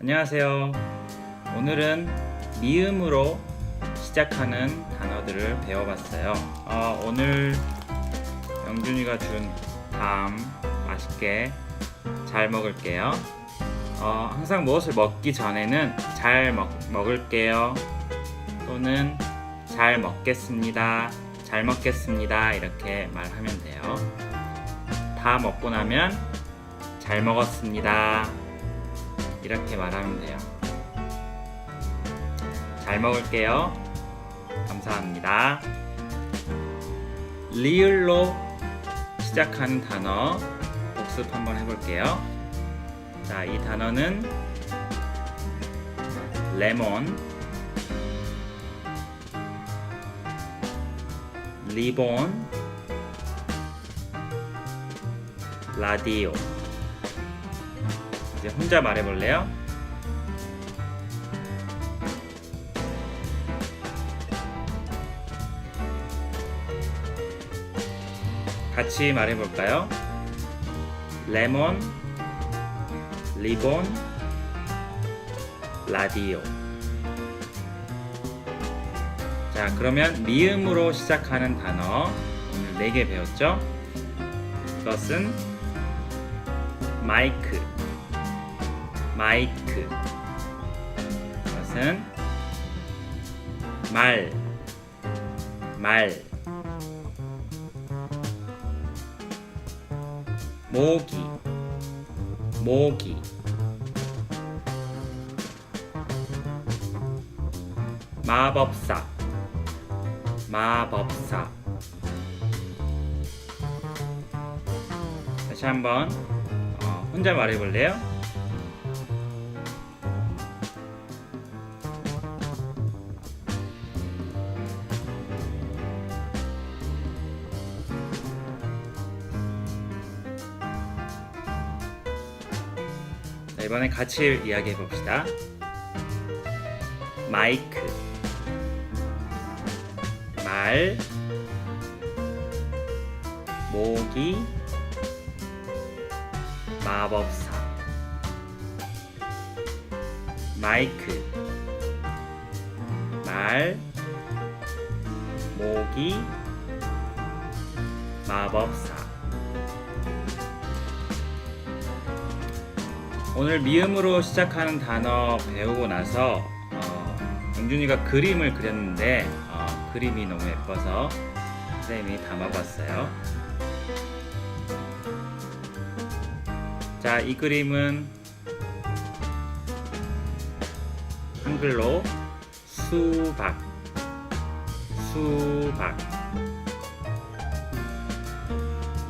안녕하세요. 오늘은 미음으로 시작하는 단어들을 배워봤어요. 어, 오늘 영준이가 준 밤 맛있게 잘 먹을게요. 어, 항상 무엇을 먹기 전에는 잘 먹, 먹을게요. 또는 잘 먹겠습니다. 잘 먹겠습니다. 이렇게 말하면 돼요. 다 먹고 나면 잘 먹었습니다. 이렇게 말하면 돼요. 잘 먹을게요. 감사합니다. 리을로 시작하는 단어 복습 한번 해볼게요. 자, 이 단어는 레몬, 리본, 라디오. 이제 혼자 말해볼래요? 같이 말해볼까요? 레몬, 리본, 라디오. 자, 그러면 미음으로 시작하는 단어 오늘 4개 배웠죠? 그것은 마이크, 마이크. 그것은 말, 말. 모기, 모기. 마법사, 마법사. 다시 한번 어, 혼자 말해볼래요? 이번엔 같이 이야기해 봅시다. 마이크, 말, 모기, 마법사, 마이크, 말, 모기, 마법사. 오늘 미음으로 시작하는 단어 배우고 나서 어, 영준이가 그림을 그렸는데 어, 그림이 너무 예뻐서 선생님이 담아봤어요. 자, 이 그림은 한글로 수박, 수박.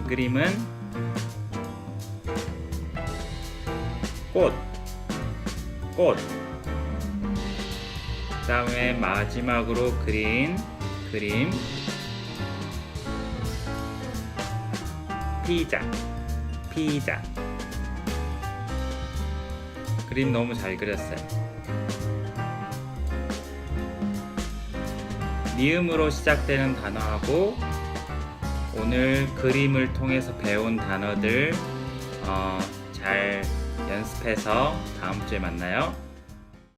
이 그림은 꽃, 꽃. 그 다음에 마지막으로 그린 그림 피자, 피자. 그림 너무 잘 그렸어요. 미음으로 시작되는 단어하고 오늘 그림을 통해서 배운 단어들 어, 잘 연습해서 다음 주에 만나요.